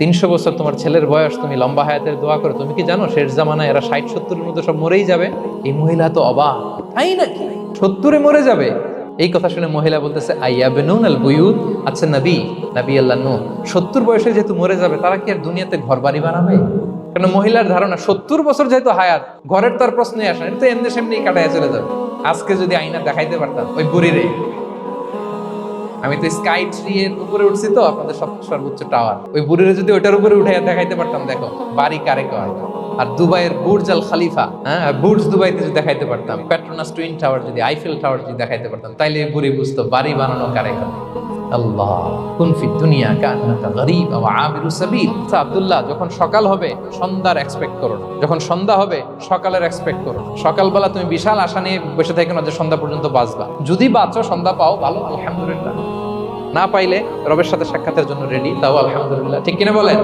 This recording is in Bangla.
তিনশো বছর তোমার ছেলের বয়স, তুমি লম্বা হায়াতের দোয়া করো। তুমি কি জানো, শেষ জামানায় এরা ষাট সত্তরের মধ্যে সব মরেই যাবে? এই মহিলা তো অবাক। তাই নাকি? সত্তরে মরে যাবে? এই কথা শুনে মহিলা বলতেছে আইয়া বেনুন আল বুয়ুত আচ্ছা নবী নবী আল্লাহ নু সত্তর বয়সে যেহেতু মরে যাবে, তারা কি আর দুনিয়াতে ঘর বাড়ি বানাবে? কেন মহিলার ধারণা, সত্তর বছর যেহেতু হায়াত, ঘরের তার প্রশ্নই আসে এটা তো এমনি সেমনি কাটায় চলে যাবে। আজকে যদি আইনা দেখাইতে পারতাম, ওই বুড়িরে। আমি তো স্কাই ট্রি এর উপরে উঠছি তো, আপনাদের সব সর্বোচ্চ টাওয়ার ওই বুড়িরে যদি ওটার উপরে উঠে দেখাইতে পারতাম, দেখো, বাড়ি কারে কয় আর দুবাইয়ের বুর্জ আল খালিফা হ্যাঁ? বুর্জ দুবাইতে যদি দেখাইতে পারতাম পেট্রোনাস টুইন টাওয়ার যদি আইফেল টাওয়ার যদি দেখাইতে পারতাম, তাইলে বুড়ি বুঝতো, বাড়ি বানানো কারে কয় আল্লাহ কুন ফি দুনিয়া কান্নাকা গরিব ওয়া আমিরু সাবিল। আচ্ছা, আব্দুল্লাহ যখন সকাল হবে সন্ধ্যার এক্সপেক্ট করো না। যখন সন্ধ্যা হবে সকালের এক্সপেক্ট করো। সকালবেলা তুমি বিশাল আশা নিয়ে বসে থাকো না যে সন্ধ্যা পর্যন্ত বাঁচবা। যদি বাঁচো সন্ধ্যা পাও ভালো আলহামদুলিল্লাহ। না পাইলে রবের সাথে সাক্ষাতের জন্য রেডি তাও আলহামদুলিল্লাহ। ঠিক কিনা বলেন?